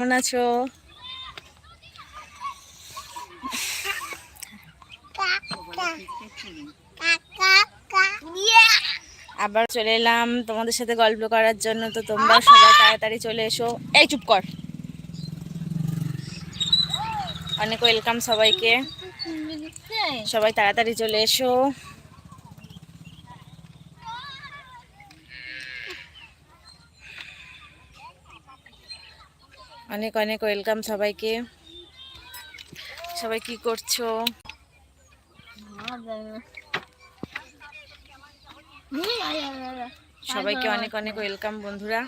কেমন আছো? আবার চলে এলাম তোমাদের সাথে গল্প করার জন্য, তো তোমরা সবাই তাড়াতাড়ি চলে এসো। এই, চুপ কর। অনেক ওয়েলকাম সবাইকে। সবাই তাড়াতাড়ি চলে এসো। অনেক অনেক ওয়েলকাম সবাইকে। সবাই কি করছ? সবাইকে অনেক অনেক ওয়েলকাম বন্ধুরা।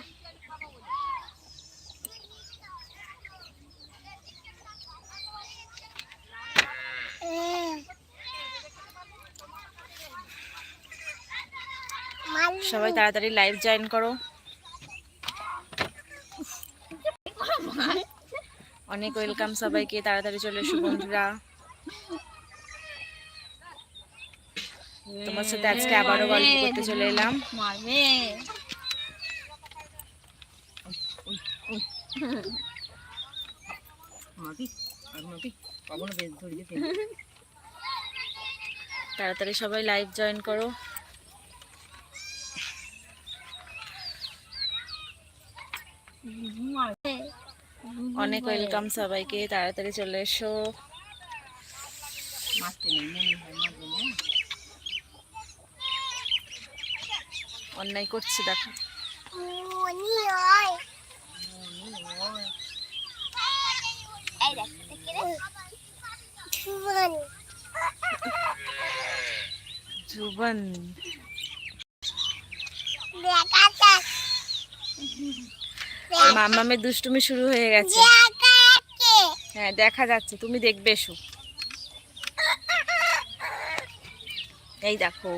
সবাই তাড়াতাড়ি লাইভ জয়েন করো। অনেক ওয়েলকাম সবাইকে তাড়াতাড়ি চলে এসো বন্ধুরা। তোমার সাথে আজকে আবারও গল্প করতে চলে এলাম। তাড়াতাড়ি সবাই লাইভ জয়েন করো। অনেক ওয়েলকাম সবাইকে তাড়াতাড়ি চলে এসো। মনে হয় অন্যায় করছে দেখো। জুবন মামামের দুষ্টুমি শুরু হয়ে গেছে। হ্যাঁ দেখা যাচ্ছে। তুমি দেখবে, এসো। এই দেখো।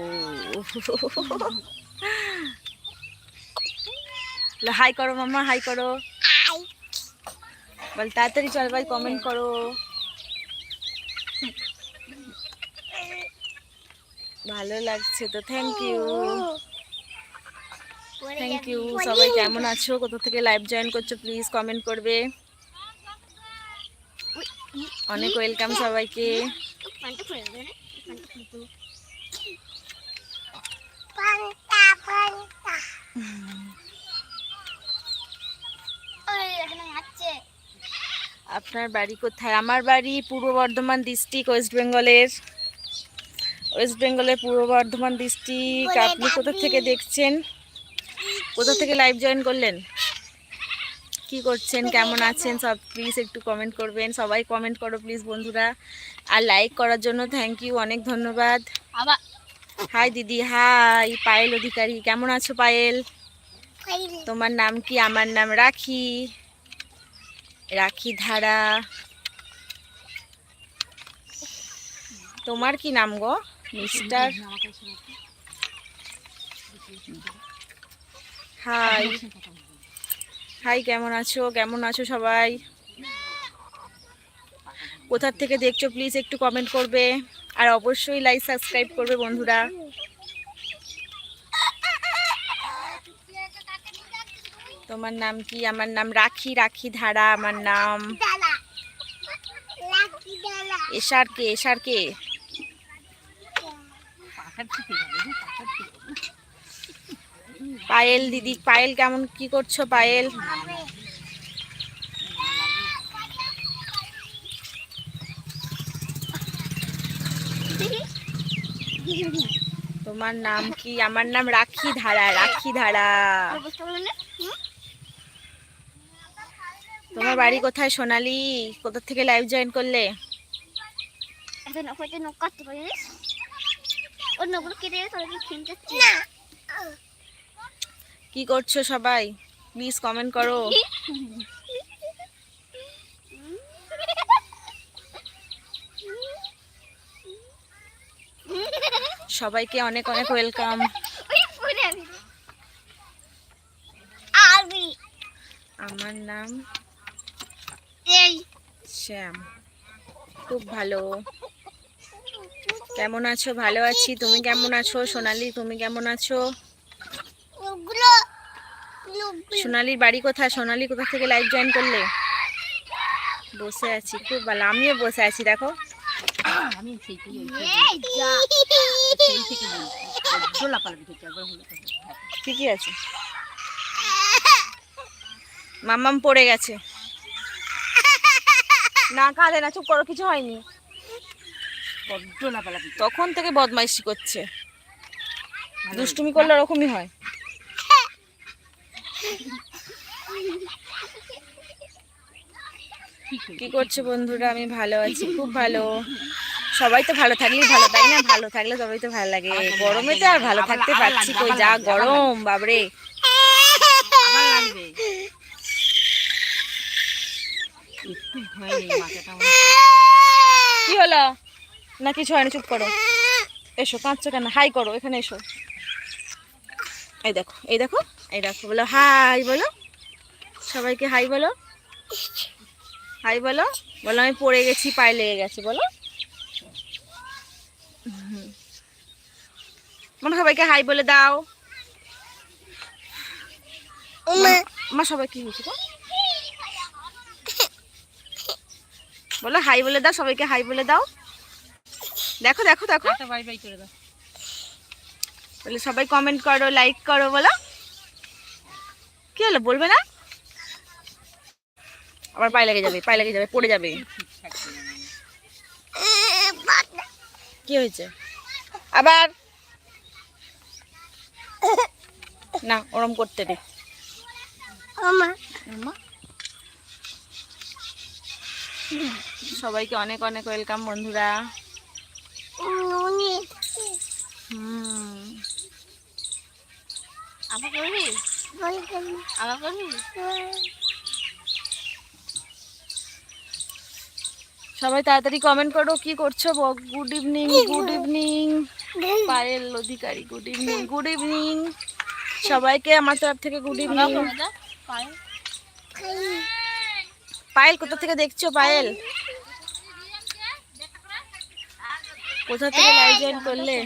হাই করো মামা হাই করো। বল, তাড়াতাড়ি চল ভাই কমেন্ট করো। ভালো লাগছে তো থ্যাংক ইউ থ্যাংক ইউ সবাই কেমন আছো? কোথা থেকে লাইভ জয়েন করছ? প্লিজ কমেন্ট করবে। অনেক ওয়েলকাম সবাইকে। আপনার বাড়ি কোথায়? আমার বাড়ি পূর্ব বর্ধমান ডিস্ট্রিক্ট ওয়েস্ট বেঙ্গলের ওয়েস্ট বেঙ্গলের পূর্ব বর্ধমান ডিস্ট্রিক্ট আপনি কোথা থেকে দেখছেন? কোথা থেকে লাইভ জয়েন করলেন? কি করছেন? কেমন আছেন? সব প্লিজ একটু কমেন্ট করবেন। সবাই কমেন্ট করো প্লিজ বন্ধুরা। আর লাইক করার জন্য থ্যাংক ইউ অনেক ধন্যবাদ। হাই দিদি হাই পায়েল অধিকারী কেমন আছো পায়েল? তোমার নাম কি? আমার নাম রাখি। রাখি ধারা। তোমার কি নাম গো? মিস্টার হাই হাই কেমন আছো? কেমন আছো সবাই? কোথার থেকে দেখছ প্লিজ একটু কমেন্ট করবে। আর অবশ্যই লাইক সাবস্ক্রাইব করবে বন্ধুরা। তোমার নাম কি? আমার নাম রাখি রাখি ধারা আমার নাম। এসার কে এসার কে পাখার থেকে যাবে রে, পাখার থেকে যাবে। পায়েল দিদি পায়েল কেমন কি করছ পায়েল তোমার নাম কি আমার নাম রাখি ধারা রাখি ধারা তোমার বাড়ি কোথায় সোনালি কোথা থেকে লাইভ জয়েন করলে কেটে কি করছ সবাই? প্লিজ কমেন্ট করো। সবাইকে অনেক অনেক ওয়েলকাম আমার নাম শ্যাম। খুব ভালো। কেমন আছো? ভালো আছি। তুমি কেমন আছো? সোনালি, তুমি কেমন আছো? সোনালির বাড়ি কোথায়? সোনালি কোথা থেকে লাইভ জয়েন করলে? বসে আছি খুব ভালো। আমিও বসে আছি দেখো। আমি। ঠিকই আছে। মাম্মাম পড়ে গেছে। না কাঁদে না চুপ করো কিছু হয়নি। তখন থেকে বদমাইশি করছে। দুষ্টুমি করলে ওরকমই হয়। কি করছ বন্ধুরা? আমি ভালো আছি, খুব ভালো। সবাই তো ভালো থাকলেই ভালো, তাই না? ভালো থাকলে সবাই তো ভালো লাগে। গরমে তো আর ভালো থাকতে পারছি কই? যা গরম বাবরে কি হলো? না, কিছু হয়নি, চুপ করো। এসো, কাঁদছো কেন? হাই করো, এখানে এসো। এই দেখো এই দেখো এই দেখো, বলো হাই বলো, সবাইকে হাই বলো হাই বলো বলো আমি পড়ে গেছি, পায়ে লেগে গেছে, বলো। মনে সবাইকে হাই বলে দাও মা সবাই কি হয়েছে? বলো হাই বলে দাও, সবাইকে হাই বলে দাও দেখো দেখো দেখো বাই বাই করে দাও বলে সবাই কমেন্ট করো লাইক করো বলো। কি হলো বলবে না? আবার পায়ে লেগে যাবে পায়ে লেগে যাবে পড়ে যাবে। কি হয়েছে? আবার? না ওরম করতে দে। সবাইকে অনেক অনেক ওয়েলকাম বন্ধুরা। হুম। আবার করবি? আবার করবি? সবাই তাড়াতাড়ি কমেন্ট করো কি করছ? Good evening good evening Payel Adhikari good evening good evening সবাইকে আমার তরফ থেকে গুড ইভিনিং পায়েল। কোথা থেকে দেখছ পায়েল? কোথা থেকে লাইভ জয়েন করলে?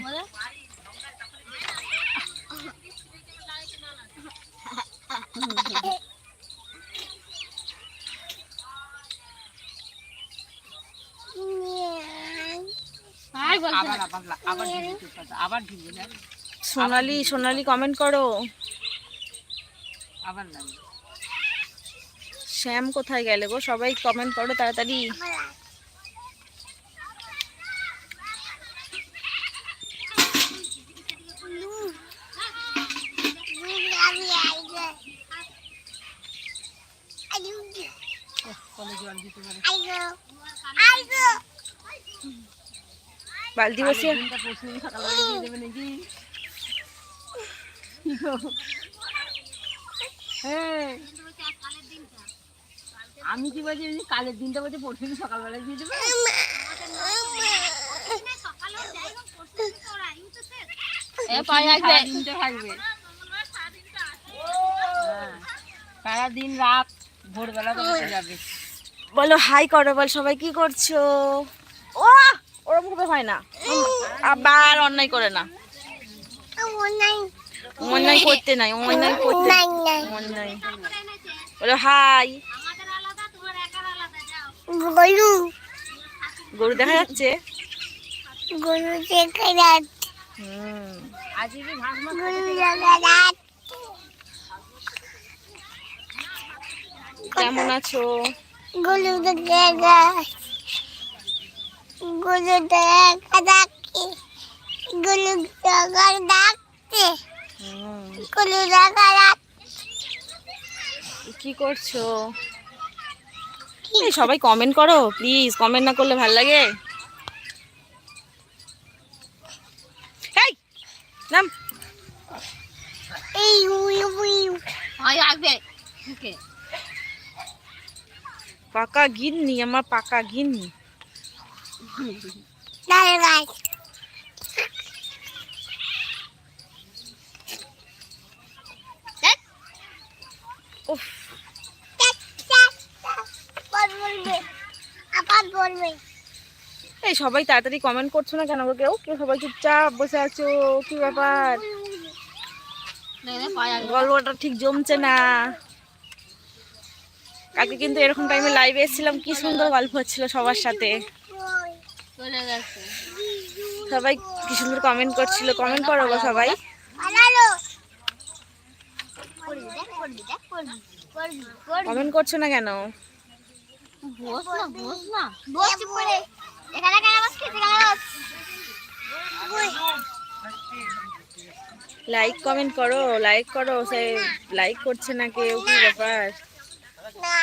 আবার সোনালি সোনালি কমেন্ট করো। আবার শ্যাম কোথায় গেলে গো? সবাই কমেন্ট করো তাড়াতাড়ি। জল দিতে পারে। বালতি বসিয়ে দিনটা পরশু দিন সকালবেলা দিয়ে দেবে নাকি? হ্যাঁ। আমি কি বলছি কালের দিনটা বলছি পরশু দিন সকালবেলা দিয়ে দেবে? সারা দিনটা থাকবে। হ্যাঁ। সারা রাত ভোরবেলা যাবে। বলো হাই করো বল সবাই কি করছ? ওরম হয় না। আবার অন্যায় করে না। অন্যায় করতে নাই অন্যায় করতে অন্যায় বলো হাই। গরু। গরু দেখা যাচ্ছে? গরু দেখা যাচ্ছে। হুম। আজকে ঘাস মাছ গরু দেখা যাচ্ছে। কেমন আছো? গরু দেখা যাচ্ছে। যাচ্ছে গরু দেখা যাচ্ছে হুম, গরু দেখা যাচ্ছে কি করছ? সবাই কমেন্ট করো প্লিজ কমেন্ট না করলে ভালো লাগে। এই, নাম। এই উই উই আসবে ওকে পাকা গিন্নি আমার পাকা গিন্নি দাঁড়ে গাছ উফ আবার বলবে আবার বলবে এই সবাই তাড়াতাড়ি কমেন্ট করছ না কেন গো কেউ? কেউ সবাই চুপচাপ বসে আছো? কি ব্যাপার? গল্পটা ঠিক জমছে না। আগে কিন্তু এরকম টাইমে লাইভে এসেছিলাম কি সুন্দর গল্প হচ্ছিল সবার সাথে। সবাই কি সুন্দর কমেন্ট করছিল। কমেন্ট করো গো সবাই। কমেন্ট করছ না কেন? লাইক কমেন্ট করো লাইক করো সে লাইক করছে না কেউ কি ব্যাপার? না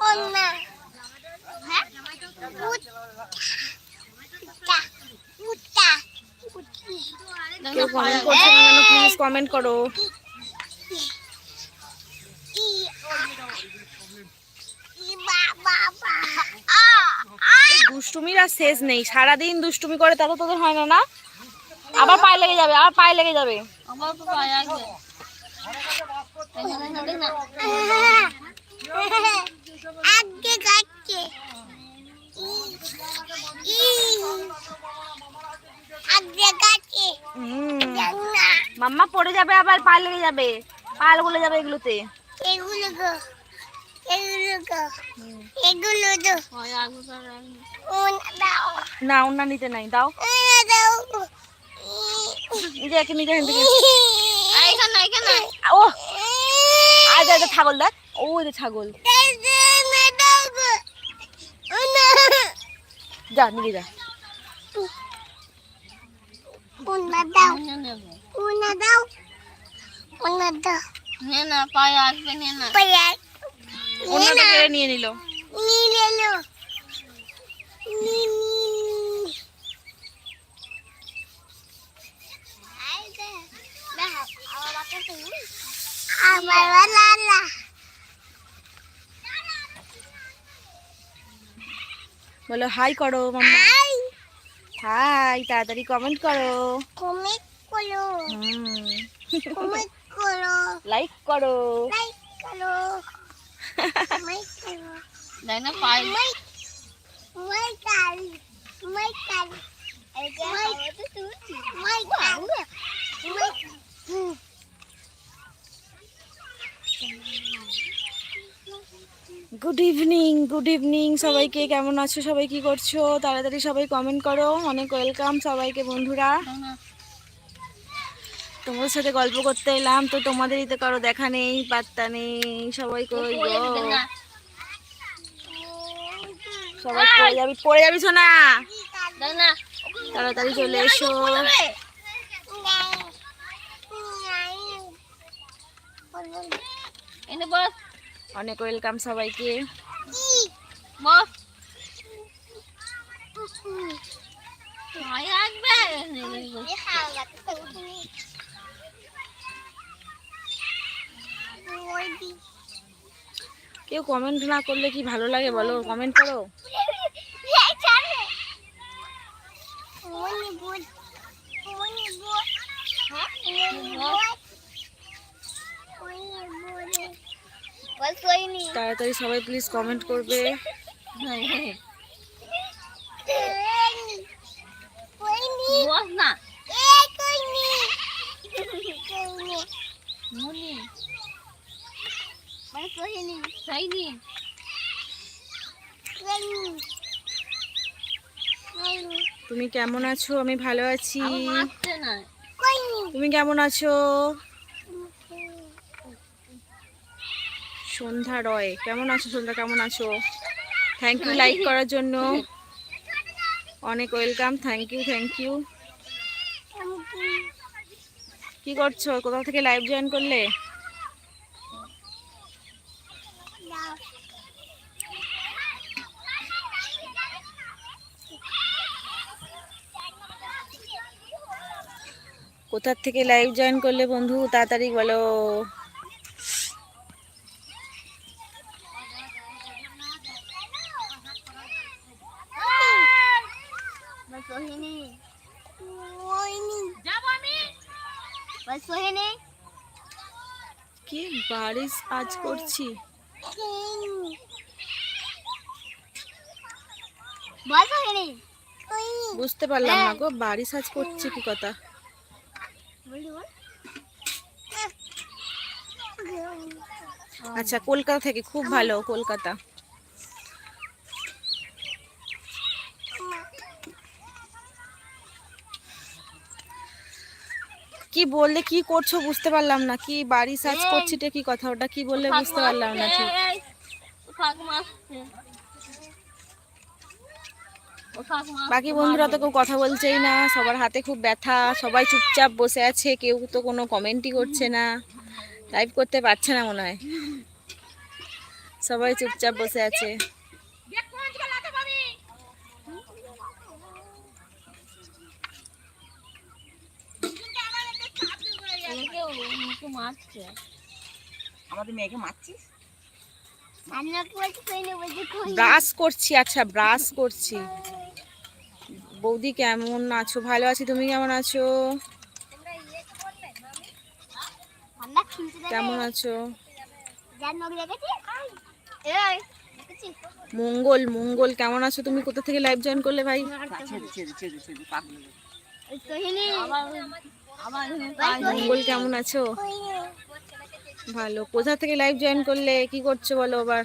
কোন না হ্যাঁ মুত্তা মুত্তা কেউ কমেন্ট করছ না কেন? প্লিজ কমেন্ট করো। ই ই বাবা বা আ আ এই দুষ্টুমির আর শেষ নেই। সারাদিন দুষ্টুমি করে তারও তোদের হয় না না? আবার পায়ে লেগে যাবে আবার পায়ে লেগে যাবে। আমার তো পায়ে আসবে এখানে যাবে না আগে যাচ্ছে ই আগে যাচ্ছে হুম না মাম্মা পড়ে যাবে আবার পায়ে লেগে যাবে। পাল গলে যাবে এগুলোতে। এগুলো গো। এগুলো গো। এগুলো না ওনা নিতে নাই দাও। উন দাও। নিজে একে নিজে এখান থেকে এখানে এখানে ও আজ ছাগল দেখ। ও এটা ছাগল। যা নিয়ে যা। নে নেব নে না পায়ে আসবে নে না অন্যটা কেড়ে নিয়ে নিল আমার লালা বলো হাই করো মাম্মা হাই তাড়াতাড়ি কমেন্ট করো। কমেন্ট করো। কমেন্ট করো। লাইক করো। লাইক করো। কমেন্ট করো। দেখ না পায়ে মাই মাই কাল মাই কাল মাই মাই কাল মাই গুড ইভিনিং গুড ইভিনিং সবাইকে কেমন আছো? সবাই কি করছ? তাড়াতাড়ি সবাই কমেন্ট করো। অনেক ওয়েলকাম সবাইকে, বন্ধুরা। তোমাদের সাথে গল্প করতে এলাম, তো তোমাদেরই তো কারও দেখা নেই পাত্তা নেই। সবাই কই গো? সবাই পড়ে যাবি পড়ে যাবি শোনা দেখ না তাড়াতাড়ি চলে এসো। এনে বস। অনেক ওয়েলকাম সবাইকে। কেউ কমেন্ট না করলে কি ভালো লাগে বলো? কমেন্ট করো। তাড়াতাড়ি সবাই প্লিজ কমেন্ট করবে। মুনি তুমি কেমন আছো? আমি ভালো আছি। তুমি কেমন আছো? সন্ধ্যা রয়। কেমন আছো সন্ধ্যা? কেমন আছো? থ্যাংক ইউ লাইক করার জন্য। অনেক welcome thank you thank you কি করছ? কোথা থেকে লাইভ জয়েন করলে? কোথার থেকে লাইভ জয়েন করলে বন্ধু? তাড়াতাড়ি বলো যাব আমি কি বারিশ আজ করছি? বুঝতে পারলাম না গো বারিশ আজ করছি কি কথা? আচ্ছা কলকাতা থেকে খুব ভালো কলকাতা। কি বললে কি করছ বুঝতে পারলাম না। কি বাড়ি সার্চ করছি কি কথা ওটা কি বললে বুঝতে পারলাম না ঠিক। বাকি বন্ধুরা তো কেউ কথা বলছেই না সবার হাতে খুব ব্যথা সবাই চুপচাপ বসে আছে কেউ তো কোনো কমেন্টই করছে না টাইপ করতে পারছে না মনে হয়। সবাই চুপচাপ বসে আছে। মারছে। আমাদের মেয়েকে মারছিস? আমি না বলছি তুই বলছি কই ব্রাশ করছি আচ্ছা ব্রাশ করছি। বৌদি কেমন আছো? ভালো আছি তুমি কেমন আছো? দেবে কেমন আছো? মঙ্গল মঙ্গল কেমন আছো? তুমি কোথা থেকে লাইভ জয়েন করলে ভাই? মঙ্গল কেমন আছো? ভালো। কোথা থেকে লাইভ জয়েন করলে? কি করছ বলো আবার?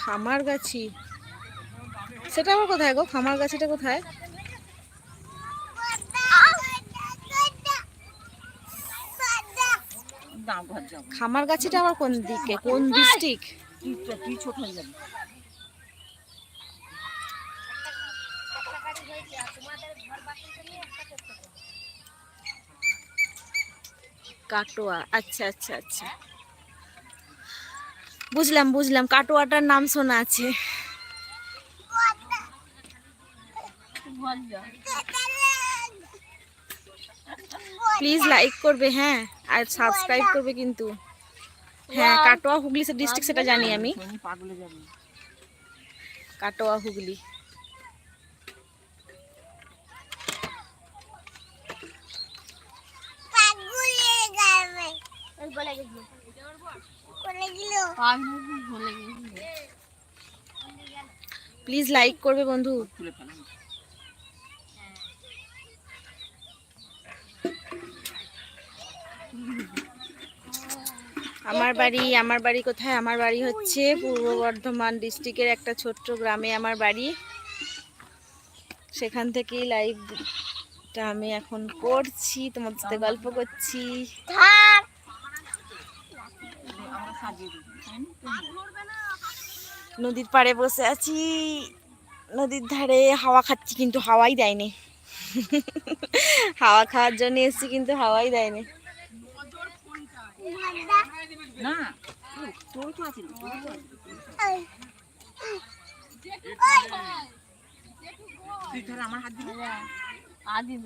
খামার গাছি সেটা আবার কোথায় গো? খামার গাছিটা কোথায়? খামার গাছিটা আবার কোন দিকে? কোন ডিস্ট্রিক্ট তুই ছোট হয়ে যাবি। কাটোয়া। আচ্ছা আচ্ছা আচ্ছা। বুঝলাম বুঝলাম। কাটোয়াটার নাম শোনা আছে। প্লিজ লাইক করবে হ্যাঁ? আর সাবস্ক্রাইব করবে কিন্তু। হ্যাঁ কাটোয়া হুগলি ডিস্ট্রিক্ট সেটা জানি আমি। শনি পাগলে যাবে। কাটোয়া হুগলি। বলে গেছিল বলে গেল পাগল বলে গেছিল প্লিজ লাইক করবে বন্ধু। আমার বাড়ি আমার বাড়ি কোথায়? আমার বাড়ি হচ্ছে পূর্ব বর্ধমান ডিস্ট্রিক্টের একটা ছোট্ট গ্রামে আমার বাড়ি। সেখান থেকেই লাইভটা আমি এখন করছি তোমার সাথে গল্প করছি? নদীর পাড়ে বসে আছি। নদীর ধারে হাওয়া খাচ্ছি কিন্তু হাওয়াই দেয়নি। হাওয়া খাওয়ার জন্য এসেছি কিন্তু হাওয়াই দেয়নি। না। তোর- আমার হাত দিবি। আদি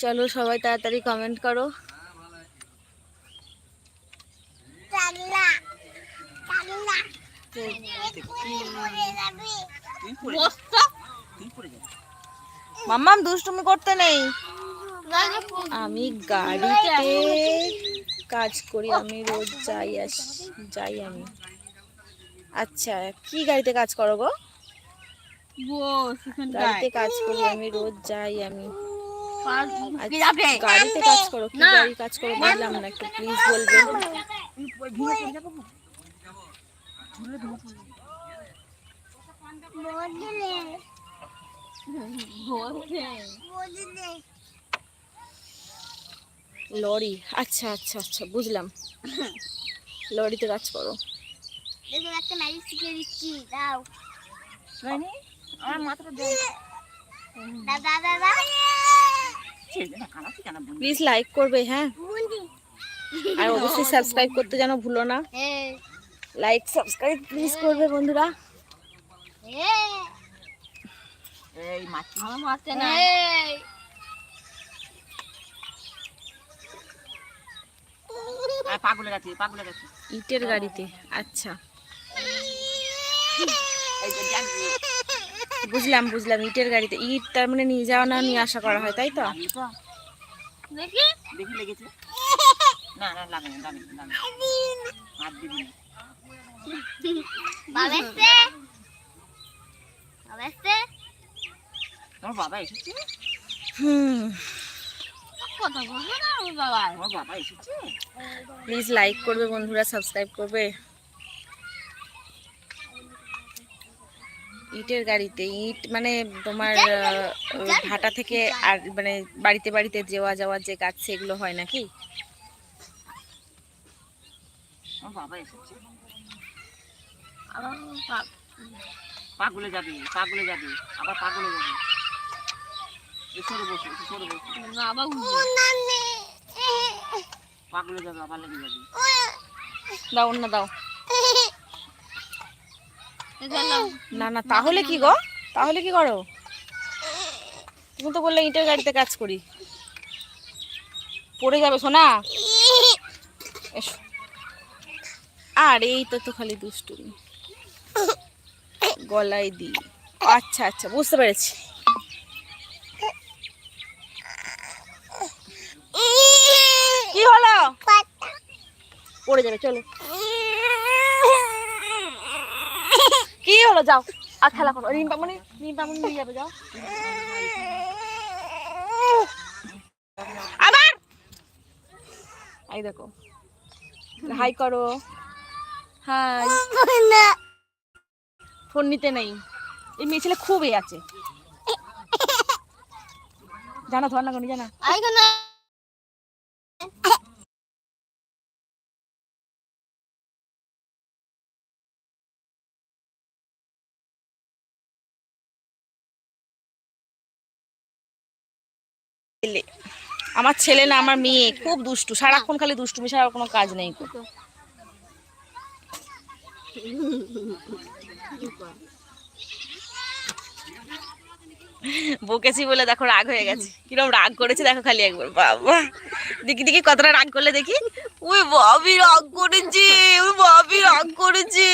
চলো সবাই তাড়াতাড়ি কমেন্ট করো চাল্লা চাল্লা তুই পড়ে বস্তা তুই পড়ে যাবি মাম্মাম দুষ্টুমি করতে নেই। আমি গাড়িতে কাজ করি আমি রোজ যাই আসি যাই আমি। আচ্ছা কি গাড়িতে কাজ করো গো? গাড়িতে কাজ করি আমি রোজ যাই আমি। আচ্ছা, গাড়িতে কাজ করো কি গাড়ি কাজ করো বললাম না একটু প্লিজ বলবে। লরি আচ্ছা আচ্ছা আচ্ছা বুঝলাম। লরিতে কাজ করো। দেখো একটা ম্যাজিক দিচ্ছি দাও মানে আমার মাথাটা দাদা দাদা প্লিজ লাইক করবে হ্যাঁ। আর অবশ্যই সাবস্ক্রাইব করতে যেন ভুলো না। এই লাইক সাবস্ক্রাইব প্লিজ করবে বন্ধুরা। এই এই মাছি মারতে না এই। আর পাগলে গেছে ইটের গাড়িতে আচ্ছা। বুঝলাম বুঝলাম ইটের গাড়িতে। ইট তার মানে নিয়ে যাওয়া না নিয়ে আসা করা হয় তাই তো? তো। দেখি। দেখি লেগেছে। না না লাগে না লাগে না। বাবা এসছে? হুম। প্লিজ লাইক করবে বন্ধুরা সাবস্ক্রাইব করবে। ইটের গাড়িতে ইট মানে তোমার ভাটা থেকে আর মানে বাড়িতে বাড়িতে যাওয়া যাওয়ার যে কাজ সেগুলো হয় নাকি? বাবা এসেছে। পাগলে যাবি পাগলে যাবি আবার পাগলে যাবি। এই সরে বসে সরে বসে। বাবা উঠবে। যাবে আবার লেগে যাবি। দাও না দাও। না না তাহলে কি গো? তাহলে কি করো? তুমি তো বললে ইটের গাড়িতে কাজ করি। পড়ে যাবে সোনা। এসো। আর এই তো তো খালি দুষ্টুমি। গলায় দি আচ্ছা আচ্ছা বুঝতে পেরেছি। কি হলো? পড়ে যাবে, চলো। কি হলো? যাও, আর খেলা করো। রিম্পামনি রিম্পামনি নিয়ে যাবে, যাও। আবার! এই দেখো। হাই করো। হাই। ফোন নিতে নেই। এই মেয়ে ছেলে খুবই আছে। জানা ধর না জানা। আমার ছেলে না আমার মেয়ে খুব দুষ্টু। সারাক্ষণ খালি দুষ্টুমি ছাড়া কোনো কাজ নেই। বকেছি বলে দেখো রাগ হয়ে গেছে। কিরম রাগ করেছে দেখো খালি একবার। বাবা। দেখি দেখি কতটা রাগ করলে দেখি। ওই বাবি রাগ করেছে, ওই বাবি রাগ করেছে।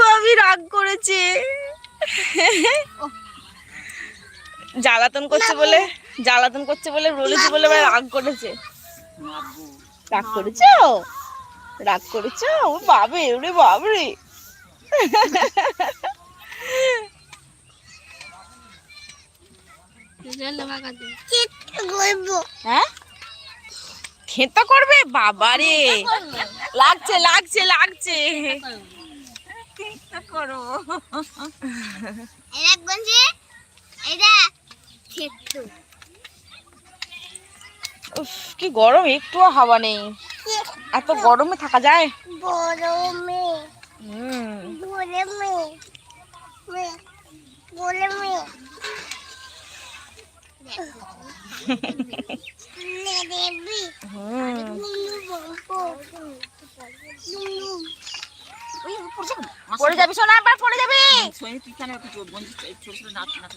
বাবি রাগ করেছে। জ্বালাতন করছে বলে, জ্বালাতন করছে বলে বলেছি বলে রাগ করেছে। রাগ করেছ? রাগ করেছ, ও বাবে ওরে বাবরে হ্যাঁ? খেতে করবে? বাবারে। লাগছে লাগছে লাগছে। কি গরম, একটুও হাওয়া নেই। এত গরমে থাকা যায়? গরমে। হুম? পড়ে যাবি সোনা আবার পড়ে যাবি। তুই কেন একটু জোর বন্ধু ছোট ছোট নাচ নাচ।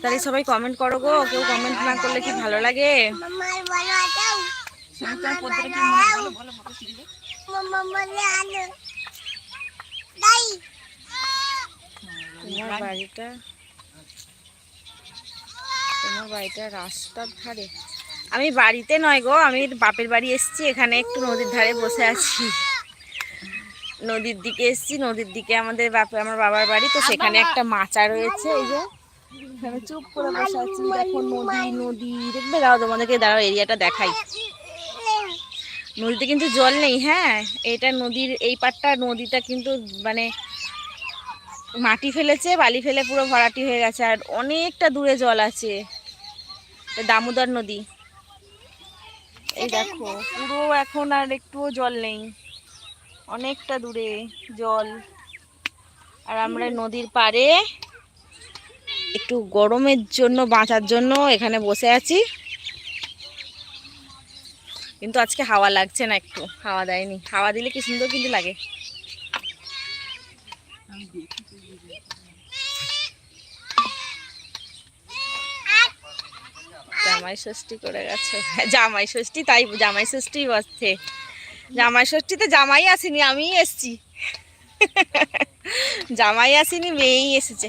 তাড়াতাড়ি সবাই কমেন্ট করো গো। কেউ কমেন্ট না করলে কি ভালো লাগে. তোমার বাড়িটা তোমার বাড়িটা রাস্তার ধারে। আমি বাড়িতে নয় গো, আমি বাপের বাড়ি এসেছি, এখানে একটু নদীর ধারে বসে আছি। নদীর দিকে এসেছি, নদীর দিকে আমাদের বাপে আমার বাবার বাড়ি, তো সেখানে একটা মাচা রয়েছে, এই যে। এখানে চুপ করে বসে আছি, দেখো নদী নদী। দেখবে? দাও তোমাদেরকে দাঁড়াও এরিয়াটা দেখাই। নদীতে কিন্তু জল নেই হ্যাঁ? এটা নদীর, এই পাটটা নদীটা কিন্তু মানে মাটি ফেলেছে, বালি ফেলে পুরো ভরাটি হয়ে গেছে, আর অনেকটা দূরে জল আছে। দামোদর নদী। এই দেখো, পুরো এখন আর একটুও জল নেই। অনেকটা দূরে জল। আর আমরা নদীর পাড়ে একটু গরমের জন্য, বাঁচার জন্য এখানে বসে আছি। কিন্তু আজকে হাওয়া লাগছে না একটু, হাওয়া দেয়নি। হাওয়া দিলে কি সুন্দর কিন্তু লাগে। জামাই ষষ্ঠী করে গেছে। জামাই ষষ্ঠী তাই, জামাই ষষ্ঠী বসছে। জামাই ষষ্ঠীতে জামাই আসেনি, আমিই এসছি। জামাই আসেনি, মেয়েই এসেছে।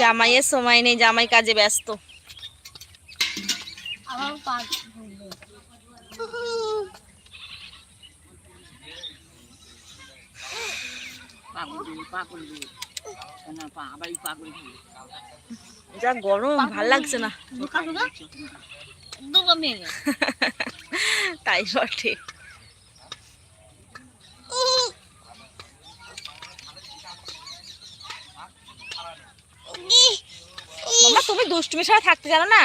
জামাইয়ের সময় নেই জামাই কাজে ব্যস্ত। যা গরম ভালো লাগছে না। তাই বটে। মামা তুমি দুষ্টুমি ছাড়া থাকতে জানো না?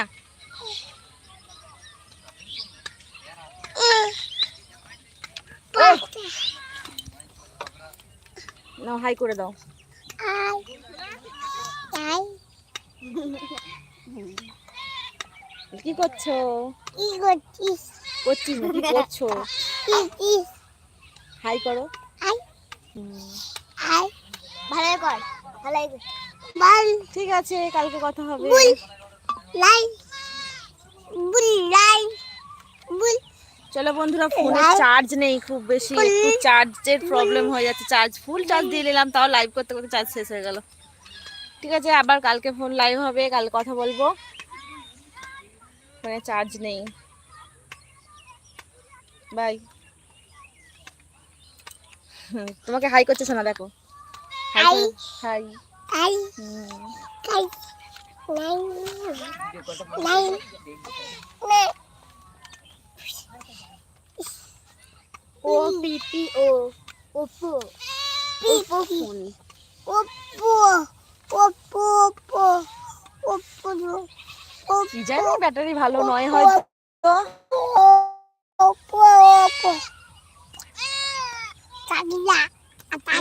নাও হাই করে দাও। কি করছ? কি করছিস করছিস না কি করছ? হাই করো। হাই। হাই। ভালো কর ভালো বল ঠিক আছে কালকে কথা হবে। লাই। বুল লাই। বুল। চলো বন্ধুরা ফোনে চার্জ নেই খুব বেশি। একটু চার্জের প্রবলেম হয়ে যাচ্ছে। চার্জ ফুল চার্জ দিয়ে নিলাম তাও লাইভ করতে করতে চার্জ শেষ হয়ে গেল। ঠিক আছে আবার কালকে ফোন লাইভ হবে কাল কথা বলব। ফোনে চার্জ নেই। বাই তোমাকে হাই করছে শোনা দেখো। হাই হাই নাই নাই নাই ও ও Oppo Oppo phone. Oppo Oppo Oppo Oppo Oppo কি জানি ব্যাটারি ভালো নয় হয়তো। ওপো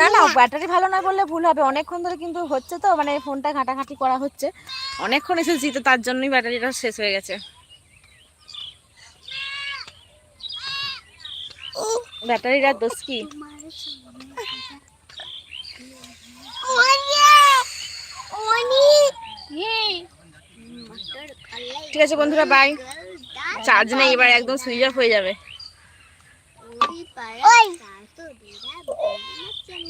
না না ব্যাটারি ভালো না বললে ভুল হবে। অনেকক্ষণ ধরে কিন্তু হচ্ছে তো মানে ফোনটা ঘাটাঘাটি করা হচ্ছে। অনেকক্ষণ এসেছি তো তার জন্যই ব্যাটারিটা শেষ হয়ে গেছে। ব্যাটারিটার দোষ কি? ঠিক আছে বন্ধুরা বাই চার্জ নেই এবার একদম সুইচ অফ হয়ে যাবে। ওই